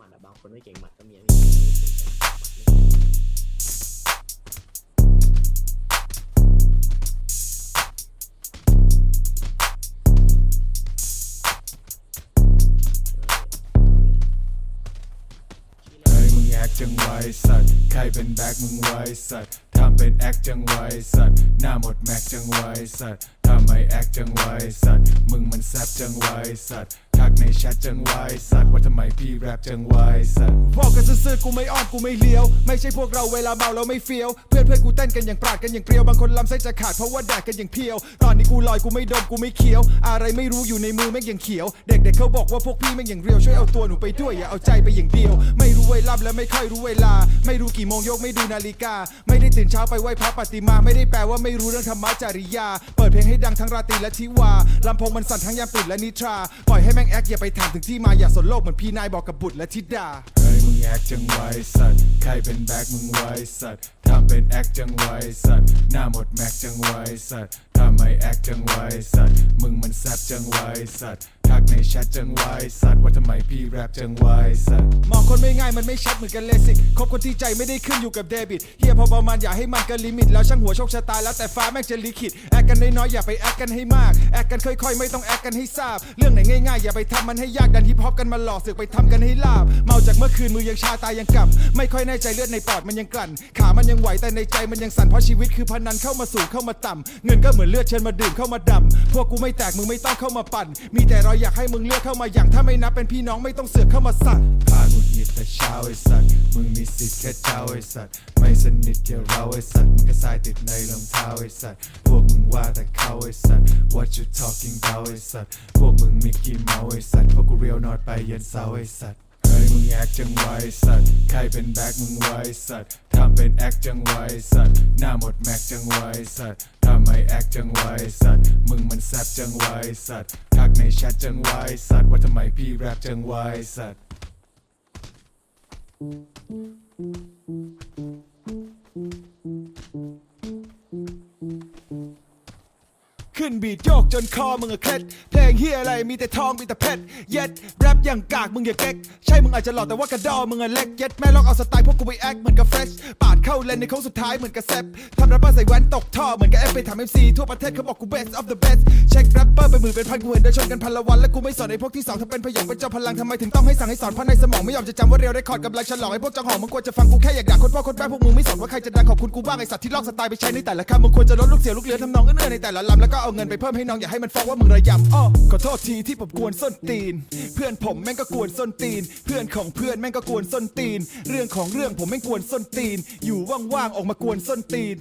หมัดอะบางคนไม่เก่งหมัดก็มีมีคนไม่เก่งหมัดไม่เฮ้ยมึงแอคจังไวสัตว์ใครเป็นแบ็คมึงไวสัตว์ทำเป็นแอคจังไวสัตว์หน้าหมดแม็กจังไวสัตว์ทำไมแอคจังไวสัตว์มึงมันแซบจังไวสัตว์ กในแชทจังไวสัตว์ว่าทำไมพี่แรปจังไวสัตว์บอกกันซื่อๆกูไม่อ้อนกูไม่เลี้ยว ไม่ใช่พวกเราเวลาเมาเราไม่เฟี้ยว เพื่อนเพื่อนกูเต้นกันอย่างปราดกันอย่างเปรียว บางคนลำไส้จะขาดเพราะว่าแดกกันอย่างเพียว ตอนนี้กูลอยกูไม่ดมกูไม่เคี้ยว อะไรไม่รู้อยู่ในมือแม่งอย่างเขียว เด็กๆเขาบอกว่าพวกพี่แม่งอย่างเรียวช่วยเอาตัวหนูไปด้วยอย่าเอาใจไปอย่างเดียว ไม่รู้เวลาและไม่ค่อยรู้เวลา ไม่รู้กี่โมงยกไม่ดูนาฬิกา ไม่ได้ตื่นเช้าไปไหว้พระปฏิมา ไม่ได้แปลว่าไม่รู้เรื่องธรรมะจริยา เปิดเพลงให้ดังทั้งราตรีและทิวาลำโพงมันสั่นทั้งยามตื่นและนิทรา ปล่อยให้แม่งแอคอย่าไปถามถึงที่มาอย่าสนโลกเหมือนพี่นายบอกกับบุตรและธิดาเฮ้ยมึงแอคจังไวสัตว์ใครเป็นแบ็คมึงไวสัตว์ทำเป็นแอคจังไวสัตว์หน้าหมดแม็กจังไวสัตว์ทำไมแอคจังไวสัตว์มึงมันแซบจังไวสัตว์ทักในแชทจังไวสัตว์ว่าทำไมพี่แรปจังไวสัตว์มองคนไม่ง่ายมันไม่ชัดเหมือนกันเลสิกคบคนที่ใจไม่ได้ขึ้นอยู่กับเดบิตเฮียพอประมาณอย่าให้มันเกินลิมิตแล้วช่างหัวโชคชะตาแล้วแต่ฟ้าแม่งจะลิขิตแอค กันน้อยๆอย่าไปแอคกันให้มากแอคกันค่อยๆ ไม่ต้องแอคกันให้ทราบ เรื่องไหนง่ายๆอย่าไปทำมันให้ยากดันฮิปฮอปกันมาหลอกสึกไปทำกันให้ลาบ เมาจากเมื่อคืนมือยังชาตายังกำไม่ค่อยแน่ใจเลือดในปอดมันยังกลั่น ขามันยังไหวแต่ในใจมันยังสั่นเพราะชีวิตคือพนันเข้ามาสูงเข้ามาต่ำเงินก็เหมือนเลือดเชิญมาดื่มเข้ามาดำพวกกูไม่แตกมึงไม่ต้องเข้ามาปั่น มีแต่เราอยากให้มึงเลือกเข้ามาอย่างถ้าไม่นับเป็นพี่น้องไม่ต้องเสือกเข้ามาสั่ง พาหงุดหงิดแต่เช้าไอ้สัตว์ มึงมีสิทธิ์แค่เจ้าไอ้สัตว์ ไม่สนิทเกี่เราไอ้สัตว์ มึงก็สายติดในรองเท้าไอ้สัตว์ พวกมึงว่าแต่เขาไอ้สัตว์ What you talking about ไอ้สัตว์ พวกมึงมิกกี้เมาไอ้สัตว์พวกกูเรียวนอดไปเย็นเสาไอ้สัตว์เฮ้ยมึงแอคจังไวสัตว์ ใครเป็นแบ็คมึงไวสัตว์ ทำเป็นแอคจังไวสัตว์ หน้าหมดแม็กจังไวสัตว์ ทำไมแอคจังไวสัตว์ มึงมันแซบจังไวสัตว์ ทักในแชทจังไวสัตว์ ว่าทำไมพี่แรปจังไวสัตว์ ขึ้นบีดโยกจนคอมึงอะเคล็ด งเฮียอะไรมีแต่ทองมีแต่เพชรเย็ดแรปอย่างกากมึงอย่าเก๊กใช่มึงอาจจะหล่อแต่ว่ากระดอมึงอะเล็กเย็ดแม่ลองเอาสไตล์พวกกูไปแอคเหมือนกับเฟรชปาดเข้าเลนในโค้งสุดท้ายเหมือนกับแซปทำแรปเปอร์ใส่แว่นตกท่อเหมือนกับเอฟไปทำเอ็มซีทั่วประเทศเขาบอกกู best of the best เช็คแรปเปอร์ไปหมื่นเป็นพันกูเห็นเดินชนกันพันละวันและกูไม่สอนไอ้พวกที่สองถ้าเป็นพยองเป็นเจ้าพลังทำไมถึงต้องให้สั่งให้สอนเพราะในสมองไม่ยอมจะจำว่าเรียวได้คอร์ดกำลังฉลองไอ้พวกจังหองมึงควรจะฟังกูแค่อยากด่าคนพ่อคนแม่พวกมึงไม่สนว่าใครจะดังขอบคุณกูบ้างไอ้สัตว์ที่ลอกสไตล์ไปใช้ในแต่ละคำมึงควรจะลดลูกเสียลูกเลือทำนองเอื้อในแต่ละลำแล้วก็เอาเงินไปเพิ่มให้น้องอย่าให้มันฟ้องว่ามึงระยำอ้อขอโทษทีที่ผมกวนส้นตีน เพื่อนผมแม่งก็กวนส้นตีน เพื่อนของเพื่อนแม่งก็กวนส้นตีน เรื่องของเรื่องผมแม่งกวนส้นตีน อยู่ว่างๆออกมากวนส้นตีน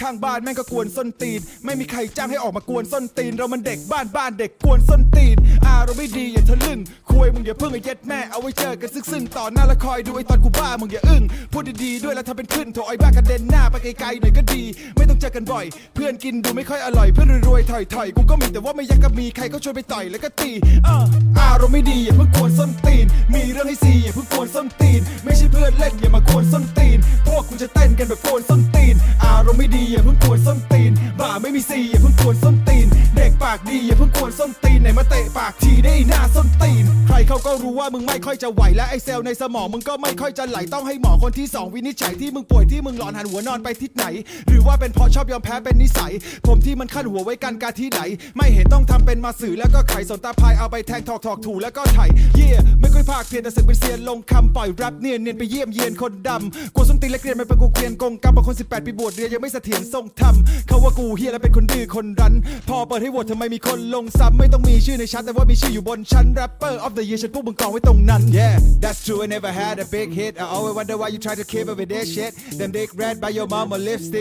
ข้างบ้านแม่งก็กวนส้นตีน ไม่มีใครจ้างให้ออกมากวนส้นตีน เรามันเด็กบ้านบ้านเด็กกวนส้นตีน อารมณ์ไม่ดีอย่าทะลึ่งคุยมึงอย่าเพิ่งไอ้เย็ดแม่เอาไว้เจอกันซึ่งๆต่อหน้าและคอยดูไอ้ตอนกูบ้ามึงอย่าอึ้งพูดดีๆด้วยแล้วทำเป็นขึ้นโถไอ้บ้ากระเด็นหน้าไปไกลๆหน่อยก็ดี ไม่ต้องเจอกันบ่อย เพื่อนกินดูไม่ค่อยอร่อยเพื่อนรวยๆถอยๆกูก็มีแต่ว่าไม่อยังกับมีใครก็ชวนไปต่อยแล้วก็ตีเอออารมณ์ไม่ดีอย่าเพิ่งกวนส้นตีน มีเรื่องให้ซีอย่าเพิ่งกวนส้นตีน ไม่ใช่เพื่อนเล่นอย่ามากวนส้นตีน พวกกูจะเต้นกันแบบกวนส้น ตีน อารมณ์ไม่ดีอย่าเพิ่งกวนส้นตีน บ่าไม่มีซีอย่าเพิ่งกวนส้นตีน เด็กปากดีอย่าเพิ่งกวนส้นตีนไหนมาเตะปากทีได้หน้าส้นตีน ใครเขาก็รู้ว่ามึงไม่ค่อยจะไหวและไอเซลในสมองมึงก็ไม่ค่อยจะไหลต้องให้หมอคนที่สองวินิจฉัยที่มึงป่วยที่มึงหลอนหันหัวนอนไปทิศไหน หรือว่าเป็นเพราะชอบยอมแพ้เป็นนิสัย ผมที่มันขั้นหัวไว้กันการที่ไหน ไม่เห็นต้องทำเป็นมาสื่อแล้วก็ไขสนตาพายเอาไปแทงถอกถอกถูแล้วก็ไถเย่ไม่ค่อยภาคเพียนแต่สึกเป็นเซียนลงคำปล่อยแรปเนียนเนียนไปเยี่ยมเยียนคนดำกูส้นตีนและเกรียนมันเป็นกูเกียนกงกรรมบางคน18 ปีบวชเรียนยังไม่เสถียรทรงธรรมเขาว่ากูเฮียและเป็นคนดื้อคนรั้น พอเปิดให้โหวตทำไมมีคนลงซ้ำไม่ต้องมีชื่อในชั้นแต่ว่ามีชื่ออยู่บนชั้น rapper of the year ฉันพวกมึงกองไว้ตรงนั้น yeah that's true I never had a big hit I always wonder why you try to keep up with that shit them dick red by your mama lipstick